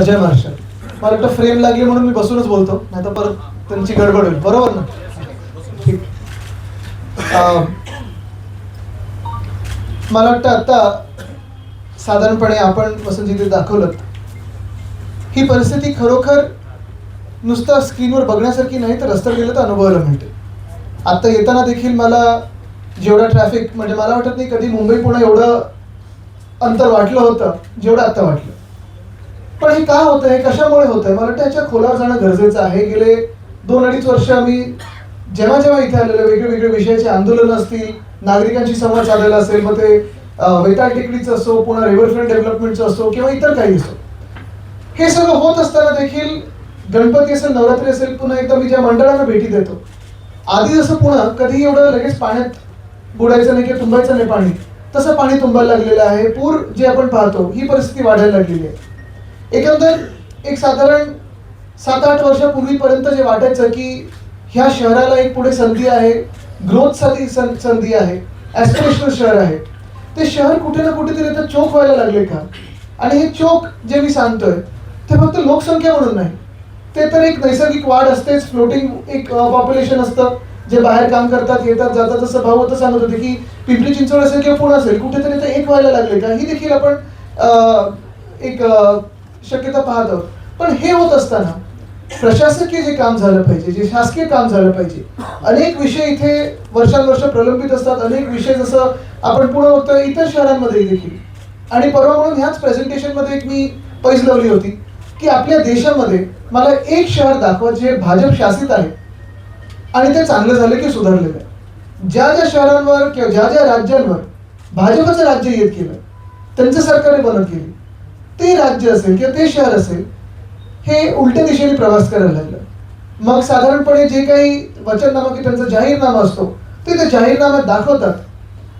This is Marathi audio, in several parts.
नमस्कार जय महाराष्ट्र मला वाटतं फ्रेम लागली म्हणून मी बसूनच बोलतो. नाही तर परत त्यांची गडबड होईल. बरोबर ना? मला वाटतं आता साधारणपणे आपण वसंतजी दाखवलं. ही परिस्थिती खरोखर नुसतं स्क्रीनवर बघण्यासारखी नाही तर रस्त्यावर गेलं तर अनुभवायला मिळते. आत्ता येताना देखील मला जेवढा ट्रॅफिक म्हणजे मला वाटत नाही कधी मुंबई पुणे एवढं अंतर वाटलं होतं जेवढं आत्ता वाटलं. पण हे का होत आहे कशामुळे होतंय? आहे मराठ्याच्या खोलावर जाणं गरजेचं आहे. गेले दोन अडीच वर्ष आम्ही जेव्हा जेव्हा इथे आलेलो वेगळे वेगळे विषयाचे आंदोलन असतील नागरिकांशी संवाद साधलेला असेल मग ते वेताळ टेकडीचं असो पुन्हा रिव्हरफ्रंट डेव्हलपमेंटचं असो किंवा इतर काही असो. हे सगळं होत असताना देखील गणपती असेल नवरात्री असेल पुन्हा एकदा मी ज्या मंडळांना भेटी देतो आधी जसं पुन्हा कधी एवढं लगेच पाण्यात बुडायचं नाही किंवा तुंबायचं नाही पाणी तसं पाणी तुंबायला लागलेलं आहे. पूर जे आपण पाहतो ही परिस्थिती वाढायला लागलेली आहे. एकंदर एक साधारण सात आठ वर्षापूर्वीपर्यंत जे वाटायचं की ह्या शहराला एक पुढे संधी आहे ग्रोथसाठी सं संधी आहे ॲस्पिरेशनल शहर आहे. ते शहर कुठे ना कुठेतरी आता चोक व्हायला लागले का? आणि हे चोक जे मी सांगतोय ते फक्त लोकसंख्या म्हणून नाही. ते तर एक नैसर्गिक वाढ असतेच फ्लोटिंग एक पॉप्युलेशन असतं. जे बाहेर काम करतात येतात जातात जसं भाऊ आता सांगत होते की पिंपरी चिंचवड असेल किंवा पुणे असेल कुठेतरी ते एक व्हायला लागले का? ही देखील आपण एक शक्यता पाहतो. पण हे होत असताना प्रशासकीय जे काम झालं पाहिजे जे शासकीय काम झालं पाहिजे अनेक विषय इथे वर्षानुवर्ष प्रलंबित असतात. अनेक विषय जसं आपण पुढे होतो इतर शहरांमध्ये देखील. आणि परवा म्हणून ह्याच प्रेझेंटेशनमध्ये एक मी पैस लावली होती की आपल्या देशामध्ये मला एक शहर दाखवा जे भाजप शासित आहे. आणि ते चांगलं झालं की सुधारलेलं आहे. ज्या ज्या शहरांवर किंवा ज्या ज्या राज्यांवर भाजपचं राज्य येत केलं त्यांचं सरकारने बनत गेली ते राज्य असेल किंवा ते शहर असेल हे उलट्या दिशेने प्रवास करायला लागलं. मग साधारणपणे जे काही वचननामा की त्यांचा जाहीरनामा असतो ते त्या जाहीरनाम्यात दाखवतात.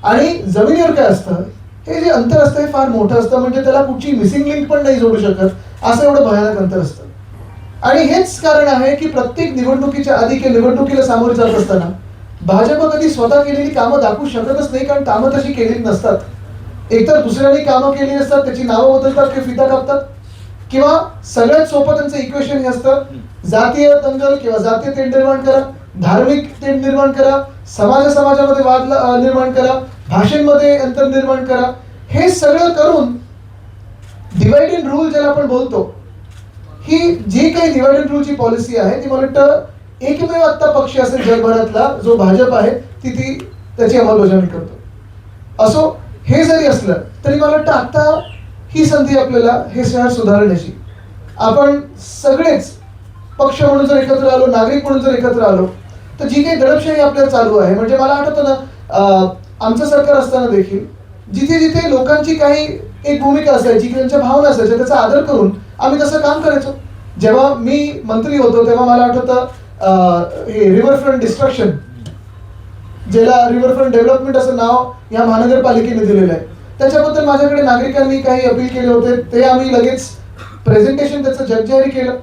आणि जमिनीवर काय असतं हे जे अंतर असतं हे फार मोठं असतं म्हणजे त्याला कुठची मिसिंग लिंक पण नाही जोडू शकत असं एवढं भयानक अंतर असतं. आणि हेच कारण आहे की प्रत्येक निवडणुकीच्या आधी किंवा निवडणुकीला सामोरे जात असताना भाजप कधी स्वतः केलेली कामं दाखवू शकतच नाही कारण कामं तशी केलेली नसतात. एकतर दुसऱ्याने कामं केली असतात त्याची नावं बदलतात ते फिता कापतात किंवा सगळ्यात सोपं त्यांचं इक्वेशन हे असतं जातीय दंगल किंवा जातीय तेंड निर्माण करा धार्मिक तेंड निर्माण करा समाज समाजामध्ये वाद निर्माण करा भाषेमध्ये अंतर निर्माण करा. हे सगळं करून डिवाइड अँड रूल ज्याला आपण बोलतो ही जी काही डिवाइड अँड रूलची पॉलिसी आहे ती मला वाटतं एकमेव आत्ता पक्ष असेल जगभरातला जो भाजप आहे ती ती त्याची अंमलबजावणी करतो. असो हे जरी असलं तरी मला वाटतं आत्ता ही संधी आपल्याला हे शहर सुधारण्याची. आपण सगळेच पक्ष म्हणून जर एकत्र आलो नागरिक म्हणून जर एकत्र आलो तर जी काही दडपशाही आपल्याला चालू आहे म्हणजे मला आठवतं ना आमचं सरकार असताना देखील जिथे जिथे लोकांची काही एक भूमिका असायची की त्यांच्या भावना असायच्या त्याचा आदर करून आम्ही तसं काम करायचो. जेव्हा मी मंत्री होतो तेव्हा मला आठवतं हे रिव्हरफ्रंट डिस्ट्रक्शन ज्याला रिव्हरफ्रंट डेव्हलपमेंट असं नाव या महानगरपालिकेने दिलेलं आहे. त्याच्याबद्दल माझ्याकडे नागरिकांनी काही अपील केले होते ते आम्ही लगेच प्रेझेंटेशन त्याचं जगजारी केलं.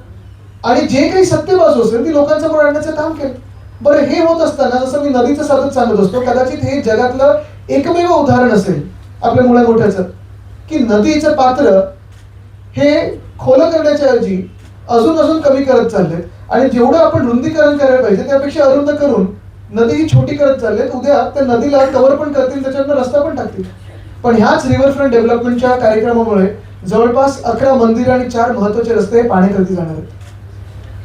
आणि जे काही सत्यबाजू असेल ती लोकांसमोर आणण्याचं काम केलं. बरं हे होत असताना जसं मी नदीचं साधन सांगत असतो कदाचित हे जगातलं एकमेव उदाहरण असेल आपल्या मुळ्या मोठ्याचं की नदीचं पात्र हे खोलं करण्याच्या ऐवजी अजून अजून कमी करत चाललेत आणि जेवढं आपण रुंदीकरण करायला पाहिजे त्यापेक्षा अरुंद करून नदी ही छोटी करत चाललेत उद्या त्या नदीला कव्हर पण करतील त्याच्यावर रस्ता पण टाकतील. पण ह्याच रिव्हरफ्रंट डेव्हलपमेंटच्या कार्यक्रमामुळे जवळपास अकरा मंदिर आणि चार महत्त्वाचे रस्ते हे पाण्याकरती जाणार आहेत.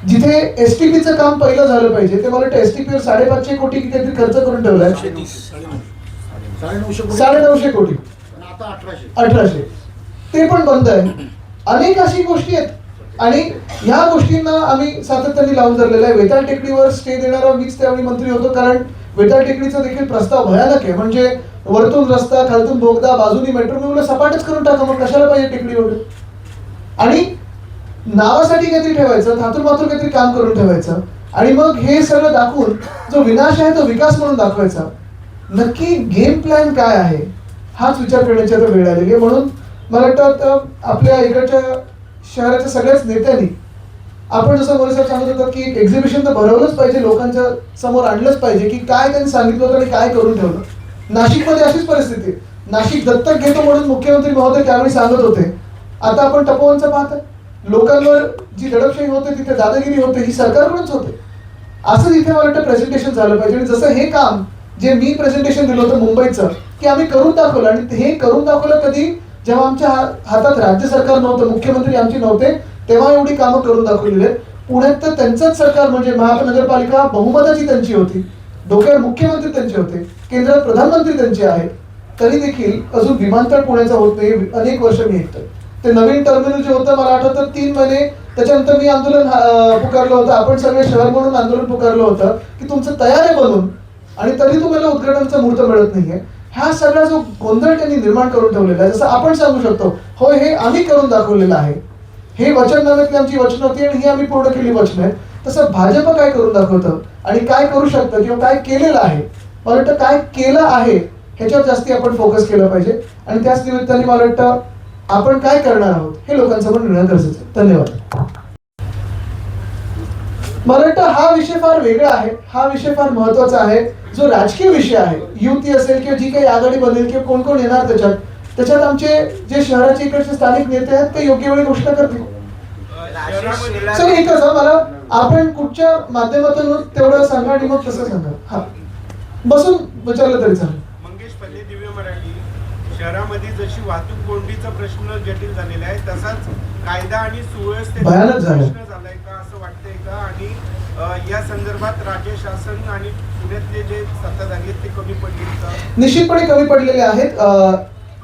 जिथे एस टी पीचं काम पहिलं झालं पाहिजे ते मला वाटतं एस टी पीवर साडेपाचशे कोटी काहीतरी खर्च करून ठेवलाय कोटी. साडेनऊशे कोटी. अठराशे. ते पण बंद आहे. अनेक अशी गोष्टी आहेत. आणि ह्या गोष्टींना आम्ही सातत्याने लावून धरलेलं आहे. वेताळ टेकडीवर स्टे देणारा मीच त्यावेळी मंत्री होतो कारण वेताळ टेकडीचा देखील प्रस्ताव भयानक आहे. म्हणजे वरतून रस्ता खालतून बोगदा बाजूनी मेट्रो मी सपाटच करून टाका मग कशाला पाहिजे टेकडीवर आणि नावासाठी काहीतरी ठेवायचं थातूर मातूर काहीतरी काम करून ठेवायचं आणि मग हे सगळं दाखवून जो विनाश आहे तो विकास म्हणून दाखवायचा. नक्की गेम प्लॅन काय आहे? हाच विचार करण्याची आता वेळ आलेली आहे. म्हणून मला वाटतं आपल्या इकडच्या शहराच्या सगळ्याच नेत्यांनी आपण जसं मोरे साहेब सांगत होतो की एक्झिबिशन तर भरवलंच पाहिजे लोकांच्या समोर आणलंच पाहिजे की काय त्यांनी सांगितलं होतं आणि काय करून ठेवलं. नाशिकमध्ये अशीच परिस्थिती आहे. नाशिक दत्तक घेतो म्हणून मुख्यमंत्री महोदय त्यावेळी सांगत होते. आता आपण तपोवनचं पाहतोय. लोकांवर जी दडपशाही होते तिथे दादागिरी होते ही सरकारकडूनच होते. असं इथे मला वाटतं प्रेझेंटेशन झालं पाहिजे. आणि जसं हे काम जे मी प्रेझेंटेशन दिलं होतं मुंबईचं की आम्ही करून दाखवलं आणि हे करून दाखवलं कधी जेव्हा आमच्या हातात राज्य सरकार नव्हतं मुख्यमंत्री आमचे नव्हते तेव्हा एवढी कामं करून दाखवलेली आहेत. पुण्यात तर त्यांचंच सरकार म्हणजे महानगरपालिका बहुमताची त्यांची होती. डोक्यावर मुख्यमंत्री त्यांचे होते केंद्रात प्रधानमंत्री त्यांचे आहेत. तरी देखील अजून विमानतळ पुण्याचा होत नाही अनेक वर्ष मी ऐकतोय ते नवीन टर्मिनल जे होतं मला आठवतं तीन महिने त्याच्यानंतर मी आंदोलन पुकारलं होतं. आपण सगळे शहर म्हणून आंदोलन पुकारलं होतं की तुमचं तयार आहे बनून. आणि तरी तुम्हाला उद्घाटनाचा मुहूर्त मिळत नाहीये. हा सगळा जो गोंधळ त्यांनी निर्माण करून ठेवलेला आहे जसं आपण सांगू शकतो हो हे आम्ही करून दाखवलेलं आहे. हे वचन नव्हे आमची वचन होती आणि ही आम्ही पूर्ण केली वचन आहेत. तसं भाजप काय करून दाखवतं आणि काय करू शकतं किंवा काय केलेलं आहे? मला वाटतं काय केलं आहे ह्याच्यावर जास्ती आपण फोकस केलं पाहिजे. आणि त्याच निमित्ताने मला वाटतं आपण काय करणार आहोत हे लोकांसमोर नेणं गरजेचं आहे. धन्यवाद. मला वाटतं हा विषय फार वेगळा आहे हा विषय फार महत्त्वाचा आहे जो राजकीय विषय आहे. युती असेल किंवा जी काही आघाडी बनेल किंवा कोण कोण येणार त्याच्यात त्याच्यात आमचे जे शहराचे इकडचे स्थानिक नेते आहेत ते योग्य वेळी घोषणा करतील. सर एकच मला आपण कुठच्या माध्यमातून तेवढं सांगा आणि मग तसं सांगा. हा. बसून विचारलं तरी चालेल. मंगेश पल्ले दिव्य मराठी. शहरामध्ये जशी वाहतूक कोंडीचा प्रश्न जटिल झालेला आहे तसाच कायदा आणि सुव्यवस्थेचा. प्रश्न झालाय का असं वाटतंय का? आणि या संदर्भात राज्य शासन आणि पुण्यातले जे सत्ताधारी आहेत ते कमी पडतील का? निश्चितपणे कमी पडलेले आहेत.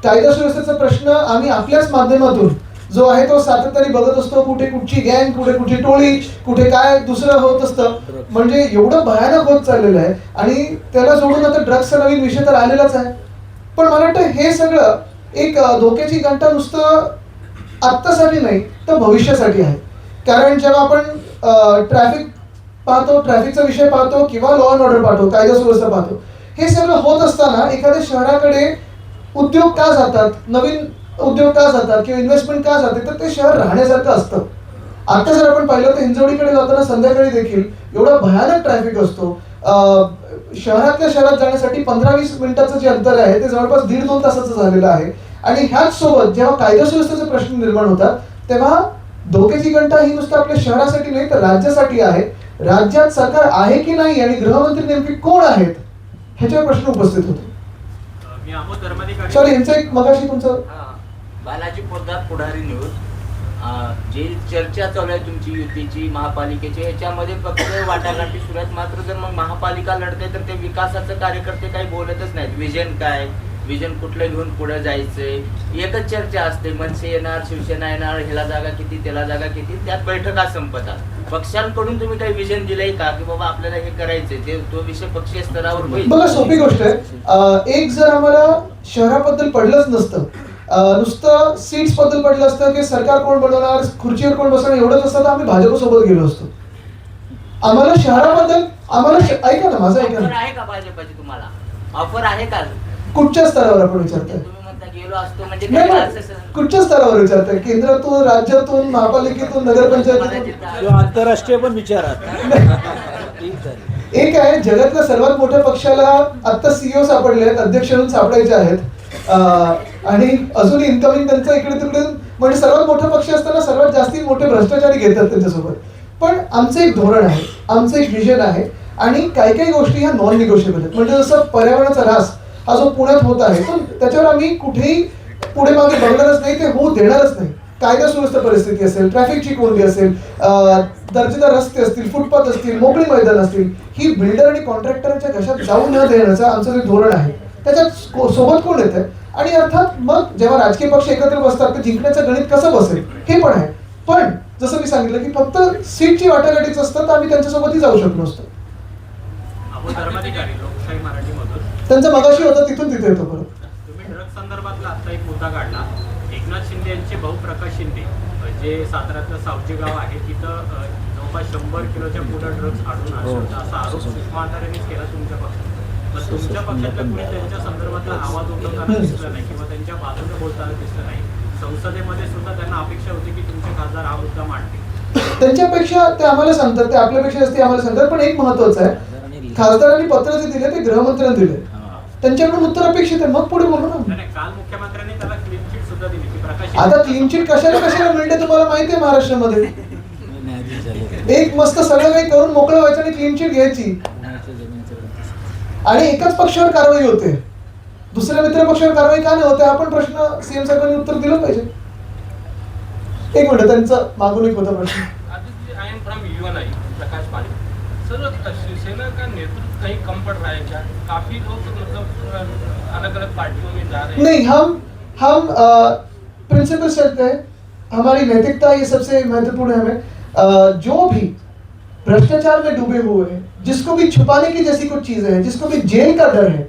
कायदा सुव्यवस्थेचा प्रश्न आम्ही आपल्याच माध्यमातून जो आहे तो सातत्याने बघत असतो. कुठे कुठची गँग कुठे कुठची टोळी कुठे काय दुसरं होत असतं. म्हणजे एवढं भयानक होत चाललेलं आहे. आणि त्याला सोडून आता ड्रग्सचा नवीन विषय तर आलेलाच आहे. पण मला वाटतं हे सगळं एक धोक्याची घंटा नुसतं आत्तासाठी नाही तर भविष्यासाठी आहे. कारण जेव्हा आपण ट्रॅफिक पाहतो ट्रॅफिकचा विषय पाहतो किंवा लॉ अँड ऑर्डर पाहतो कायदा सुव्यवस्था पाहतो हे सगळं होत असताना एखाद्या शहराकडे उद्योग का जातात नवीन उद्योग का जातात किंवा इन्व्हेस्टमेंट का जाते तर ते शहर राहण्यासारखं असतं. आता जर आपण पाहिलं तर हिंजवडीकडे जाताना संध्याकाळी देखील एवढा भयानक ट्रॅफिक असतो. शहरातल्या शहरात जाण्यासाठी पंधरा वीस मिनिटाचं जे अंतर आहे ते जवळपास दीड दोन तासाचं झालेलं आहे. आणि ह्याच सोबत जेव्हा कायदा सुव्यवस्थेचे प्रश्न निर्माण होतात तेव्हा धोक्याची घंटा ही नुसतं आपल्या शहरासाठी नाही तर राज्यासाठी आहे. राज्यात सरकार आहे की नाही आणि गृहमंत्री नेमके कोण आहेत ह्याच्यावर प्रश्न उपस्थित होतो. मी अमोल धर्माधिकारी सॉरी यांचं एक मगाशी तुमचं. बालाजी पोद्दार पुढारी न्यूज जी चर्चा चालू आहे तुमची युतीची महापालिकेची ह्याच्यामध्ये फक्त वाटाघाटी सुरू आहेत मात्र जर मग महापालिका लढते तर ते विकासाचं कार्यकर्ते काही बोलतच नाहीत. विजन काय? विजन कुठलं घेऊन पुढे जायचंय? एकच चर्चा असते मनसे येणार शिवसेना येणार ह्याला जागा किती त्याला जागा किती त्यात बैठका संपतात. पक्षांकडून तुम्ही काही विजन दिलंय का? की बाबा आपल्याला हे करायचंय ते तो विषय पक्षीय स्तरावर होईल. बघा सोपी गोष्ट आहे. एक जर आम्हाला शहराबद्दल पडलंच नसतं नुसतं सीट्सबद्दल पडलं असतं की सरकार कोण बनवणार खुर्चीवर कोण बसणार एवढंच असतं तर आम्ही भाजपसोबत गेलो असतो. आम्हाला शहराबद्दल आम्हाला ऐका ना माझं ऐका ना. आहे का भाजपाची तुम्हाला? ऑफर आहे का कुठच्या स्तरावर आपण विचारताय? कुठच्या स्तरावर विचारताय? केंद्रातून राज्यातून महापालिकेतून नगरपंचायतीतून? आंतरराष्ट्रीय पण विचारात. एक आहे जगातल्या सर्वात मोठ्या पक्षाला आता सीईओ सापडले आहेत अध्यक्ष म्हणून सापडायचे आहेत. आणि अजून इन्कमिंग त्यांचं इकडे तिकडे म्हणजे सर्वात मोठा पक्ष असताना सर्वात जास्ती मोठे भ्रष्टाचारी घेतात त्यांच्यासोबत. पण आमचं एक धोरण आहे आमचं एक विजन आहे आणि काही काही गोष्टी ह्या नॉन निगोशिएबल आहेत. म्हणजे जसं पर्यावरणाचा ऱ्हास हा जो पुण्यात होत आहे तो त्याच्यावर आम्ही कुठेही पुढे मागे बघणारच नाही ते होऊ देणारच नाही. कायदा सुव्यवस्था परिस्थिती असेल ट्रॅफिकची कोंडी असेल दर्जेदार रस्ते असतील फुटपाथ असतील मोकळी मैदान असतील ही बिल्डर आणि कॉन्ट्रॅक्टरच्या घशात जाऊ न देण्याचं आमचं जे धोरण आहे त्याच्यात सोबत कोण येतं आणि अर्थात मग जेव्हा राजकीय पक्ष एकत्र बसतात तर जिंकण्याचं गणित कसं बसेल हे पण आहे. पण जसं मी सांगितलं की फक्त सीटची वाटाघाटीच असतं तर आम्ही त्यांच्यासोबतही जाऊ शकलो असतो. त्यांचं मगाशी होतं तिथून तिथे येतो परत. तुम्ही ड्रग्ज संदर्भातला आता एक मुद्दा काढला. एकनाथ शिंदे यांचे भाऊ प्रकाश शिंदे अ, जे साताऱ्यातलं सावजी गाव आहे तिथं अ, जवळपास शंभर किलोच्या पुढे ड्रग्ज आढळून आले होते. असा आरोप सुषमा अंधारेनेच केला तुमच्या पक्षात. तर तुमच्या पक्षातल्या कुणी त्यांच्या संदर्भातला आवाज उठवताना दिसला नाही किंवा त्यांच्या बाजूने बोलताना दिसलं नाही? संसदेमध्ये सुद्धा त्यांना अपेक्षा होती की तुमचे खासदार हा मुद्दा मांडतील. त्यांच्यापेक्षा ते आम्हाला सांगतात ते आपल्यापेक्षा जास्ती आम्हाला सांगतात पण एक महत्वाचं आहे. खासदारांनी पत्र जे दिले ते गृहमंत्र्यांनी दिले. त्यांच्याकडून उत्तर अपेक्षित आहे. मग पुढे बोलू ना. नाही, नाही, काल मुख्यमंत्र्यांनी त्याला क्लीन चिट सुद्धा दिली की प्रकाशित आता क्लीन चिट कशाला कशाला मिळते तुम्हाला माहिती आहे महाराष्ट्रामध्ये? एक मस्त सगळं काही करून मोकळं व्हायचं आणि क्लीन चिट घ्यायची. आणि एकाच पक्षावर कारवाई होते. दुसऱ्या मित्र पक्षावर कारवाई का नाही होते हा पण प्रश्न सीएम साहेबांनी उत्तर दिलं पाहिजे. एक मिनिट त्यांचा मागून एक होता प्रश्न. एम फ्रॉम प्रकाश सर शिवसेना का नेतृत्व कहीं कम पड़ रहा है क्या? काफ़ी लोग तो मतलब अलग अलग पार्टियों में जा रहे हैं। नहीं, हम हम प्रिंसिपल चलते हैं हमारी नैतिकता ये सबसे महत्वपूर्ण है हमें। जो भी भ्रष्टाचार में डूबे हुए हैं, जिसको भी छुपाने की जैसी कुछ चीज़ें हैं, जिसको भी जेल का डर है,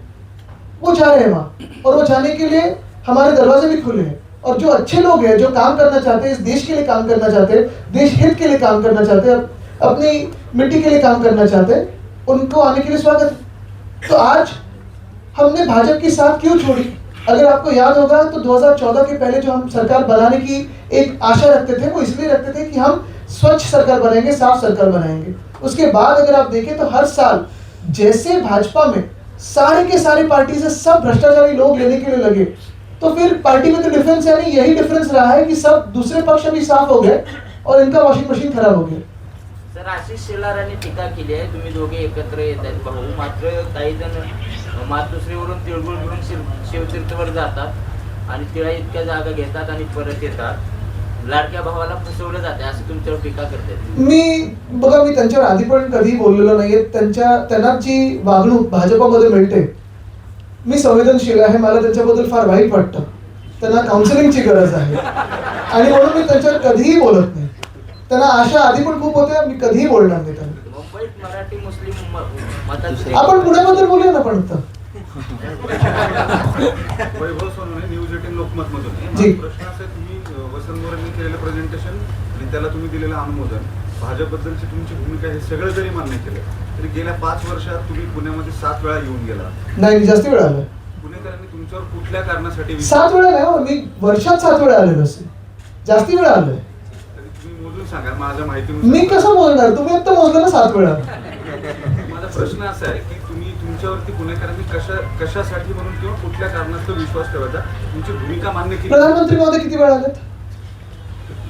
वो जा रहे हैं वहाँ। और वो जाने के लिए हमारे दरवाजे भी खुले हैं। और जो अच्छे लोग हैं, जो काम करना चाहते हैं, इस देश के लिए काम करना चाहते हैं, देश हित के लिए काम करना चाहते हैं, अपनी मिट्टी के लिए काम करना चाहते हैं उनको आने के लिए स्वागत। तो आज हमने भाजपा की साथ क्यों छोड़ी? अगर आपको याद होगा तो 2014 के पहले जो हम सरकार बनाने की एक आशा रखते थे, वो इसलिए रखते थे कि हम स्वच्छ सरकार बनाएँगे, साफ़ सरकार बनाएँगे। उसके बाद अगर आप देखें तो हर साल जैसे भाजपा में सारे के सारे पार्टी से सब भ्रष्टाचारी लोग लेने के लिए लगे तो फिर पार्टी में तो डिफरेंस नहीं, यही डिफरेंस रहा है कि सब दूसरे पक्ष अभी साफ़ हो गए और इनका वॉशिंग मशीन खराब हो गया। सर आशिष शेलारांनी टीका केली आहे. तुम्ही दोघे एकत्र येत आहेत. भाऊ हो, मात्र काही जण मातोश्रीवरून तिळगुळ घेऊन शिव शिवतीर्थवर जातात आणि तिळा इतक्या जागा घेतात आणि परत येतात. लाडक्या भावाला फसवलं जाते असं तुमच्यावर टीका करतात मी बघा मी त्यांच्यावर आधी पण कधी बोललेलो नाहीये. त्यांच्या त्यांना जी वागणूक भाजपामध्ये मिळते मी संवेदनशील आहे. मला त्यांच्याबद्दल फार वाईट वाटतं. त्यांना काउन्सिलिंगची गरज आहे. आणि म्हणून मी त्यांच्यावर कधीही बोलत नाही. त्यांना आशा आधी पण खूप होत्या मी कधीही बोलणार नाही त्यांना. मुंबईत मराठी मुस्लिम आपण पुण्याबद्दल बोलूया ना पण वैभव सोनवणे न्यूज एटीन लोकमत मधून प्रश्न असा आहे तुम्ही वसंत मोरेंनी केलेलं प्रेझेंटेशन आणि त्याला तुम्ही दिलेलं अनुमोदन भाजपबद्दलची तुमची भूमिका हे सगळं जरी मान्य केलं तरी गेल्या पाच वर्षात तुम्ही पुण्यामध्ये सात वेळा येऊन गेला. नाही जास्त वेळ आलं पुणेकरांनी तुमच्यावर कुठल्या कारणासाठी सात वेळा नाही हो, मी वर्षात सात वेळा आलेलो असेल जास्ती वेळा आलोय. सांगा माझ्या माहितीनुसार. मी कसं मोजणार? तुम्ही आता मोजलं ना सात वेळा. माझा प्रश्न असा आहे की तुम्ही तुमच्यावरती पुणेकरांनी कशा कशासाठी म्हणून किंवा कुठल्या कारणास्तव विश्वास ठेवायचा तुमची भूमिका मान्य केली. प्रधानमंत्री महोदय किती वेळा आलेत?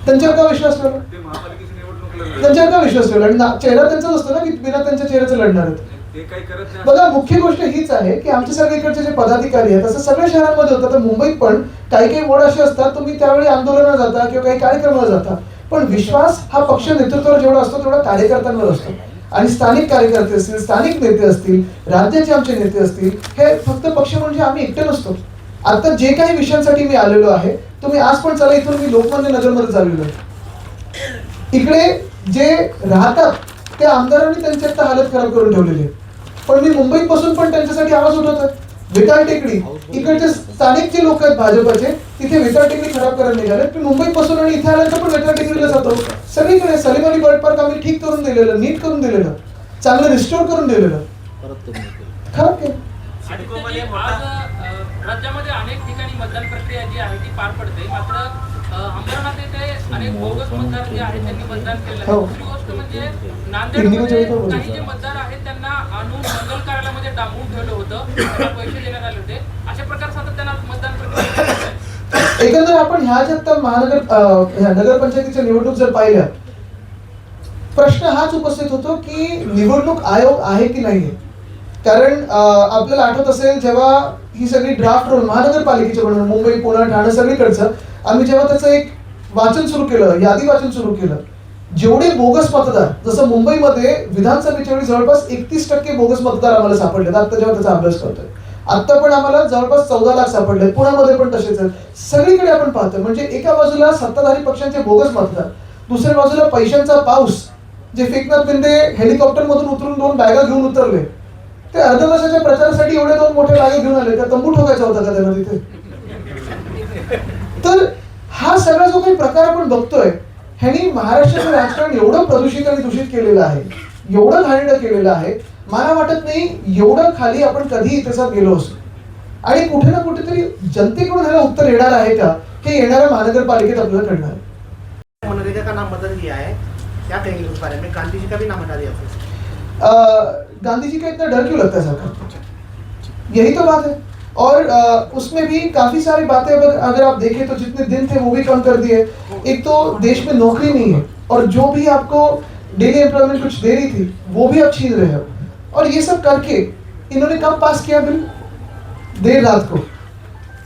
त्यांच्यावर का विश्वास ठेवला? ते महापालिकेची निवडणूक लढले. त्यांच्यावर का विश्वास ठेवला? आणि ना- चेहरा त्यांचाच असतो ना की बिना त्यांच्या चेहऱ्याचं लढणार आहेत. ते काही करत नाही. बघा मुख्य गोष्ट हीच आहे की आमचे सगळे इकडचे जे पदाधिकारी आहेत तसं सगळ्या शहरांमध्ये होतं तर मुंबईत पण काही काही वड असे असतात तुम्ही त्यावेळी आंदोलनाला जाता किंवा काही कार्यक्रमाला जाता. पण विश्वास हा पक्ष नेतृत्वावर जेवढा असतो तेवढा कार्यकर्त्यांवर असतो. आणि स्थानिक कार्यकर्ते असतील स्थानिक नेते असतील राज्याचे आमचे नेते असतील हे फक्त पक्ष म्हणजे आम्ही एकटे नसतो. आता जे काही विषयांसाठी मी आलेलो आहे तुम्ही आज पण चला इथून मी लोकमान्य नगरमध्ये चाललेलो आहे. इकडे जे राहतात ते आमदारांनी त्यांची आता हालत खराब करून ठेवलेली आहे पण मी मुंबईत बसून पण त्यांच्यासाठी आवाज उठवतोय. विटाळ टेकडी इकडचे स्थानिक जे लोक आहेत भाजपचे तिथे विटाळ टेकडी खराब करायला निघाले. मी मुंबईत बसून आणि इथे आल्यानंतर पण विटाळ टेकडीला जातो. सगळीकडे सलीम अली बर्ड पार्क आम्ही ठीक करून दिलेलं नीट करून दिलेलं चांगलं रिस्टोर करून दिलेलं. तुम्ही. खराब केलं आज राज्यामध्ये अनेक ठिकाणी मतदान प्रक्रिया जी आहे ती पार पडते. मात्र अंबरनाथ येथे अनेक बोगस मतदार जे आहेत त्यांनी मतदान आहे हो. दुसरी गोष्ट म्हणजे हिंदीमध्ये नांदेडमध्ये काही जे मतदार आहेत त्यांना आणून मंगल कार्यालयामध्ये डांबून ठेवलं होतं. त्यांना पैसे देण्यात आले होते. अशा प्रकार सातत्यानं मतदान प्रक्रिया. एकंदर आपण ह्या ज्या आता महानगर नगरपंचायतीच्या निवडणूक जर पाहिल्या प्रश्न हाच उपस्थित होतो की निवडणूक आयोग आहे की नाही कारण आपल्याला आठवत असेल जेव्हा ही सगळी ड्राफ्ट रोल महानगरपालिकेच्या म्हणून मुंबई पुणे ठाणे सगळीकडचं आम्ही जेव्हा त्याचं एक वाचन सुरू केलं यादी वाचन सुरू केलं जेवढे बोगस मतदार जसं मुंबईमध्ये विधानसभेच्या वेळी जवळपास एकतीस टक्के बोगस मतदार आम्हाला सापडले आता जेव्हा त्याचा अभ्यास करतोय. आता पण आम्हाला जवळपास चौदा लाख सापडले पुण्यामध्ये पण तसेच आहेत. सगळीकडे आपण पाहतोय म्हणजे एका बाजूला सत्ताधारी पक्षांचे बोगस मतदार दुसऱ्या बाजूला पैशांचा पाऊस जे फेकनाथ बिंदे हेलिकॉप्टर मधून उतरून दोन बॅगा घेऊन उतरले ते अर्ध तासाच्या प्रचारासाठी एवढे दोन मोठे लागे घेऊन आले तर तंबू ठोकायचा होता का त्यांना तिथे. तर हा सगळा जो काही प्रकार आपण बघतोय ह्यांनी महाराष्ट्राचं राजकारण एवढं प्रदूषित आणि दूषित केलेलं आहे एवढं घाणेरडं केलेलं आहे मला वाटत नाही एवढं खाली आपण कधी इतिहासात गेलो असतो आणि कुठे ना कुठेतरी जनतेकडून ह्याला उत्तर येणार आहे का हे येणाऱ्या महानगरपालिकेत आपल्याला कळणार. मनरेगा का नाम बदल दिया है क्या कहेंगे उस बारे में गांधी जी का भी नाम हटा दिया गांधी जी का इतना डर क्यों लगता है सरकार यही तो बात है। और अ, उसमें भी काफ़ी सारी बातें अगर अगर आप देखें तो जितने दिन थे वो भी कम कर दिए। एक तो देश में नौकरी नहीं है और जो भी आपको डेली एम्प्लॉयमेंट कुछ दे रही थी वो भी आप छीन रहे हो। और ये सब करके इन्होंने कब पास किया बिल? देर रात को।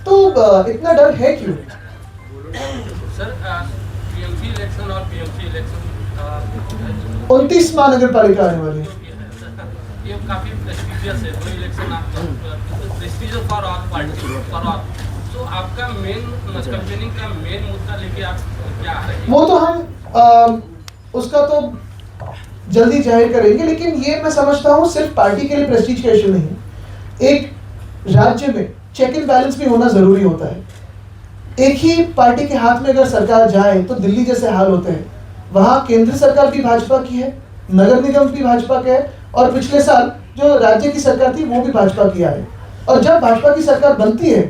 तो इतना डर है क्यों? उनतीस महानगर पालिका आने वाली है। काफ़ी प्रेस्टिजियस है वो election prestigious for all party for all तो आपका मेन कैंपेनिंग का मेन मुद्दा लेके आप क्या आ रहे हैं? वो तो हम उसका तो जल्दी ज़ाहिर करेंगे, लेकिन ये मैं समझता हूँ सिर्फ़ पार्टी के लिए प्रेस्टीज का इशू नहीं एक राज्य में चेक एंड बैलेंस भी होना ज़रूरी होता है। एक ही पार्टी के हाथ में अगर सरकार जाए तो दिल्ली जैसे हाल होते हैं। वहाँ केंद्र सरकार भी भाजपा की है, नगर निगम भी भाजपा का है और पिछले साल जो राज्य की सरकार थी, वो भी भाजपा की आए। और जब भाजपा की सरकार बनती है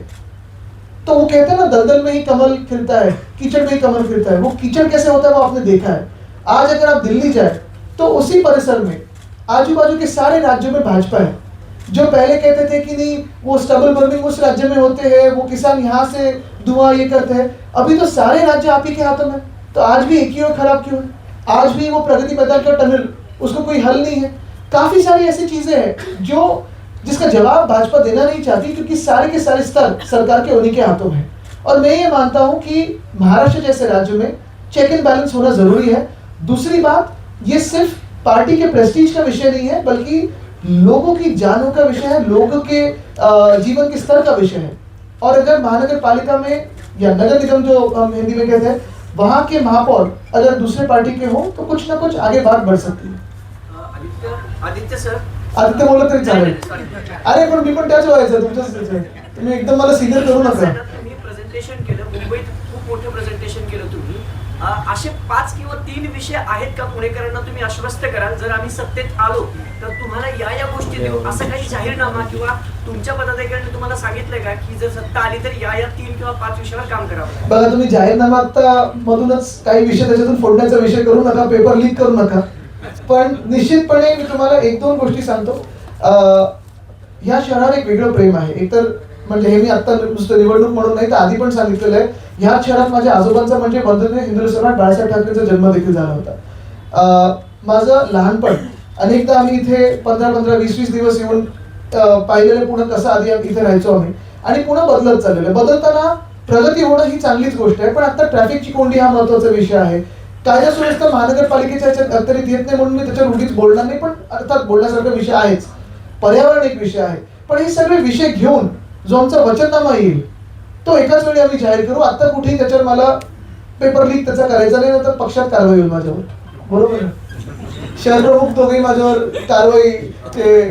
तो वो कहते हैं ना, दलदल में ही कमल खिलता है, कीचड़ में ही कमल खिलता है। वो कीचड़ कैसे होता है, वो आपने देखा है। आज अगर आप दिल्ली जाए तो उसी परिसर में आजू बाजू के सारे राज्यों में भाजपा है। जो पहले कहते थे कि नहीं, वो स्टबल बर्निंग उस राज्य में होते हैं, वो किसान यहाँ से धुआँ ये करते हैं। अभी तो सारे राज्य आप ही के हाथों में तो आज भी एक ही और खराब क्यों है? आज भी वो प्रगति मैदान का टनल, उसको कोई हल नहीं है। काफ़ी सारी ऐसी चीज़ें हैं जो, जिसका जवाब भाजपा देना नहीं चाहती, क्योंकि सारे के सारे स्तर सरकार के उन्हीं के हाथों में और मैं ये मानता हूँ कि महाराष्ट्र जैसे राज्य में चेक एंड बैलेंस होना ज़रूरी है। दूसरी बात, ये सिर्फ़ पार्टी के प्रेस्टीज का विषय नहीं है, बल्कि लोगों की जानों का विषय है, लोगों के जीवन के स्तर का विषय है। और अगर महानगर पालिका में, या नगर निगम जो हम हिंदी में कहते हैं, वहाँ के महापौर अगर दूसरे पार्टी के हों तो कुछ ना कुछ आगे बात बढ़ सकती है। आदित्य सर. आदित्य बोललं तरी चालेल. अरे पण मी पण त्याच व्हायचं तुमच्याच तुम्ही एकदम मला सिनियर करू नका. तुम्ही प्रेझेंटेशन केलं मुंबईत खूप मोठं प्रेझेंटेशन केलं तुम्ही. असे पाच किंवा तीन विषय आहेत का पुणेकरांना तुम्ही आश्वस्त कराल? जर आम्ही सत्तेत आलो तर तुम्हाला या या गोष्टी देऊ असं काही जाहीरनामा किंवा तुमच्या पदाधिकाऱ्यांनी तुम्हाला सांगितलंय का की जर सत्ता आली तर या या तीन किंवा पाच विषयावर काम करावं बघा तुम्ही जाहीरनामा आता मधूनच काही विषय त्याच्यातून फोडण्याचा विषय करू नका पेपर लीक करू नका. पण निश्चितपणे मी तुम्हाला एक दोन गोष्टी सांगतो. ह्या शहरावर एक वेगळं प्रेम आहे. एकतर म्हणजे हे मी आता नुसतं निवडणूक म्हणून नाही तर आधी पण सांगितलेलं आहे. ह्या शहरात माझ्या आजोबांचा म्हणजे वंदनीय हिंदू सम्राट बाळासाहेब ठाकरेंचा जन्म देखील झाला होता. माझं लहानपण अनेकदा आम्ही इथे पंधरा पंधरा वीस वीस दिवस येऊन पाहिलेलं पुणे कसं आधी आम्ही इथे राहायचो आम्ही. आणि पुणे बदलत चाललेलं आहे. बदलताना प्रगती होणं ही चांगलीच गोष्ट आहे. पण आता ट्रॅफिकची कोंडी हा महत्त्वाचा विषय आहे. कायदा सुव्यवस्था महानगरपालिकेच्या याच्यात अखत्यारीत येत नाही म्हणून मी त्याच्यावर उगीच बोलणार नाही पण अर्थात बोलण्यासारखा विषय आहेच. पर्यावरण एक विषय आहे. पण हे सगळे विषय घेऊन जो आमचा वचननामा येईल तो एकाच वेळी आम्ही जाहीर करू. आता कुठेही त्याच्यावर मला पेपर लीक त्याचा करायचा नाही तर पक्षात कारवाई होईल माझ्यावर. बरोबर ना? शहर प्रमुख दोघेही माझ्यावर कारवाई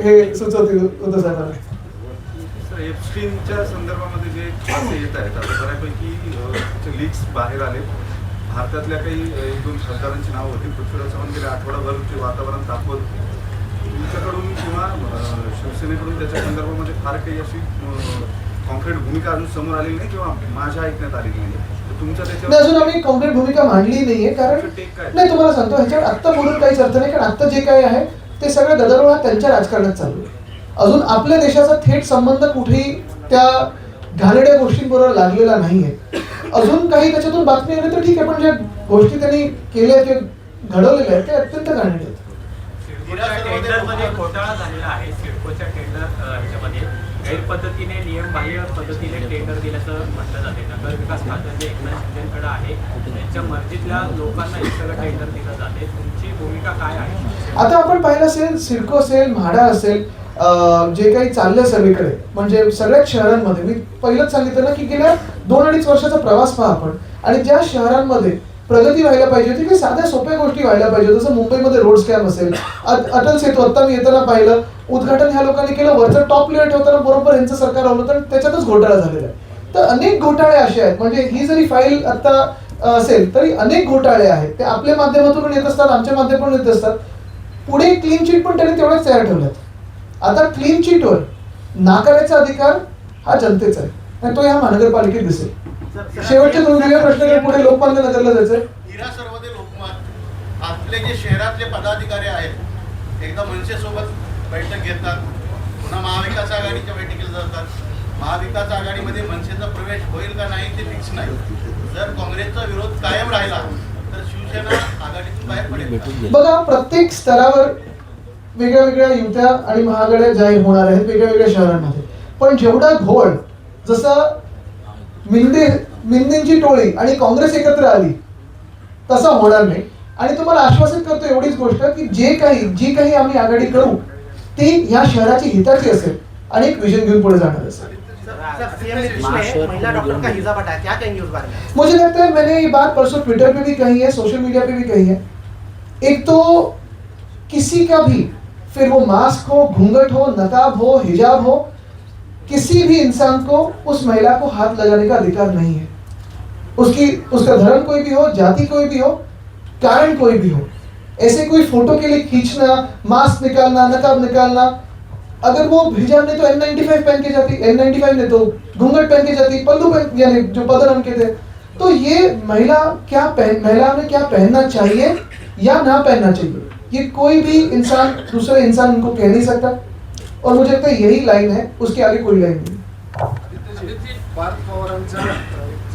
हे सुचवतील साहेबांना. सर एप्स्टीनच्या संदर्भामध्ये जे येत आहेत आता बऱ्यापैकी लीक्स बाहेर आले भारतातल्या काही एक दोन खासदारांची नावं होती. पृथ्वीराज चव्हाण गेल्या आठवडाभर ते वातावरण होते. तुमच्याकडून किंवा शिवसेनेकडून त्याच्या संदर्भामध्ये फार काही अशी कॉन्क्रीट भूमिका अजून समोर आलेली नाही किंवा माझ्या ऐकण्यात आलेली नाही? अजून आम्ही कॉन्क्रीट भूमिका मांडली नाहीये. कारण? नाही तुम्हाला सांगतो ह्याच्यावर आत्ता बोलून काहीच अर्थ नाही. कारण आत्ता जे काही आहे ते सगळं गदारोळ हा त्यांच्या राजकारणात चालू आहे. अजून आपल्या देशाचा थेट संबंध कुठेही त्या घाणेड्या गोष्टींबरोबर लागलेला नाहीये. अजून काही त्याच्यातून बातमी आली तर ठीक आहे पण ज्या गोष्टी त्यांनी केल्या किंवा घडवलेल्या आहेत त्या अत्यंत घाणेड्या आहेत घोटाळा झालेला आहे. सिडकोच्या टेंडर ह्याच्यामध्ये गैरपद्धतीने नियमबाह्य पद्धतीने टेंडर दिल्याचं म्हटलं जाते. नगर विकास खातं जे एकनाथ शिंदेकडे आहे. त्यांच्या मर्जीतल्या लोकांना हे सगळं टेंडर दिलं जाते. तुमची भूमिका काय आहे? आता आपण पाहिलं असेल सिडको असेल म्हाडा असेल जे काही चाललंय सगळीकडे म्हणजे सगळ्याच शहरांमध्ये मी पहिलंच सांगितलं ना की गेल्या दोन अडीच वर्षाचा प्रवास पहा आपण. आणि ज्या शहरांमध्ये प्रगती व्हायला पाहिजे होती की साध्या सोप्या गोष्टी व्हायला पाहिजे जसं मुंबईमध्ये रोड स्कॅम असेल. अटल सेतू आता मी येताना पाहिलं उद्घाटन ह्या लोकांनी केलं वरचं टॉप लेअर ठेवताना बरोबर यांचं सरकार आलं तर त्याच्यातच घोटाळा झालेला आहे. तर अनेक घोटाळे असे आहेत. म्हणजे ही जरी फाईल आता असेल तरी अनेक घोटाळे आहेत. ते आपल्या माध्यमातून येत असतात आमच्या माध्यमातून येत असतात. पुढे क्लीन चिट पण त्यांनी तेवढेच तयार ठेवल्यात. आता क्लीन चिटवर नाकारायचा अधिकार हा जनतेचा आहे. आणि तो ह्या महानगरपालिकेत दिसेल. शेवटच्या दोन प्रश्न पुढे लोकमान्य नगरला जायचंय हिरा सर्वोदय लोकमत. आपले जे शहरातले पदाधिकारी आहेत एकदा मनसेसोबत बैठक घेतात. पुन्हा महाविकास आघाडीच्या बैठकीला जातात. महाविकास आघाडीमध्ये मनसेचा प्रवेश होईल का नाही ते फिक्स नाही. जर काँग्रेसचा विरोध कायम राहिला तर शिवसेना आघाडीतून बाहेर पडेल? बघा प्रत्येक स्तरावर वेगळ्या वेगळ्या युत्या आणि महाआघाड्या जाहीर होणार आहेत वेगळ्या वेगळ्या शहरांमध्ये. पण जेवढा घोळ जसं मिंदे मिंदेंची टोळी आणि काँग्रेस एकत्र आली तसा होणार नाही. आणि तुम्हाला आश्वासित करतो एवढीच गोष्ट की जे काही जी काही आम्ही आघाडी करू ती ह्या शहराची हिताची असेल आणि एक विजन घेऊन पुढे जाणार असेल. मुझे लगता है मैंने ये बात परसों ट्विटर पे भी कही है सोशल मीडिया पे भी कही है। एक तो किसी का भी फिर वो मास्क हो घूंघट हो नकाब हो हिजाब हो किसी भी इंसान को उस महिला को हाथ लगाने का अधिकार नहीं है। उसकी, उसका धर्म कोई भी हो, जाति कोई भी हो, कारण कोई भी हो, ऐसे कोई फ़ोटो के लिए खींचना, मास्क निकालना, नकाब निकालना, अगर वो हिजाब ने तो एन नाइन्टी फाइव पहन के जाती एन नाइन्टी फाइव ने तो घूंघट पहन के जाती, पल्लू पहन, यानी जो पदर के थे। तो ये महिला क्या पहन, महिला में क्या पहनना चाहिए या ना पहनना चाहिए? ये कोई भी इंसान, दूसरे इंसान उनको कह नहीं सकता। और मुझे लगता है यही लाइन है उसके आगे कोई लाइन नहीं। आदित्य पार्थ पवारांचा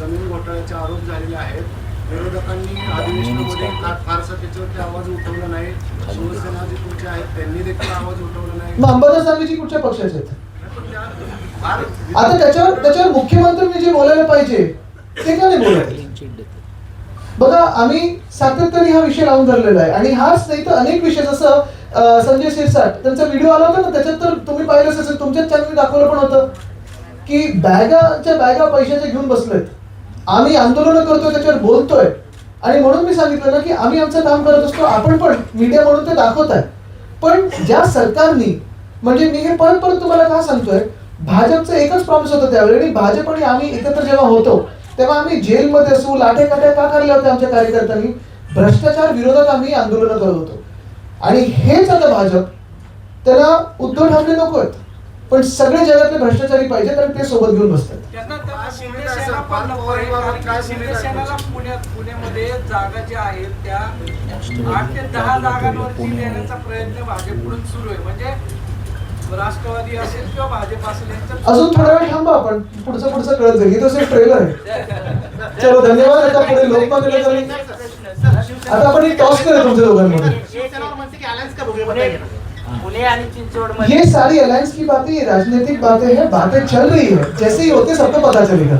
जमीन घोटाळ्याचे आरोप झालेले आहेत विरोधकांनी अधिवेशनामध्ये फार फारसा त्याच्यावरती आवाज उठवला नाही. शिवसेना जे आहेत त्यांनी देखील आवाज उठवला नाही. मग अंबादास कुठच्या पक्षाचे आहेत? आता त्याच्यावर त्याच्यावर मुख्यमंत्र्यांनी जे बोलायला पाहिजे ते का नाही बघा आम्ही सातत्याने हा विषय लावून धरलेला आहे. आणि हाच नाही तर अनेक विषय जसं संजय शिरसाट त्यांचा व्हिडिओ आला होता ना त्याच्यात तर तुम्ही पाहिलंच असेल तुमच्याच चॅनल दाखवलं पण होतं की बॅगाच्या बॅगा पैशाच्या घेऊन बसलोय आम्ही आंदोलन करतोय त्याच्यावर बोलतोय. आणि म्हणून मी सांगितलं ना की आम्ही आमचं काम करत असतो आपण पण मीडिया म्हणून ते दाखवत आहे पण ज्या सरकारनी म्हणजे मी हे परत परत तुम्हाला का सांगतोय भाजपचं एकच प्रॉमिस होतं त्यावेळी आणि भाजप आणि आम्ही एकत्र जेव्हा होतो तेव्हा आम्ही जेलमध्ये असू लाठ्या काट्या का करल्या होत्या आमच्या कार्यकर्त्यांनी? भ्रष्टाचार विरोधात आम्ही आंदोलन करत होतो. आणि हेच आता भाजप. त्याला उद्धव ठाकरे नको आहेत. पण सगळे जगातले भ्रष्टाचारी पाहिजेत आणि ते सोबत घेऊन बसतात. कारण पुण्यामध्ये जागा ज्या आहेत त्या आठ ते दहा जागांवरती देण्याचा प्रयत्न भाजपकडून सुरू आहे. म्हणजे राष्ट्रवादी असेल किंवा भाजप असेल यांचं अजून थोडा वेळ थांबा आपण. पुढचं पुढचं कळत जाईल. हे तसं ट्रेलर आहे. चलो धन्यवाद. आता पुढे आता आपण एक टॉस करूया तुमच्या दोघांमध्ये. ये सारी अलायंस की बातें ये राजनीतिक बातें हैं बातें चल रही है जैसे ही होते सबको पता चलेगा।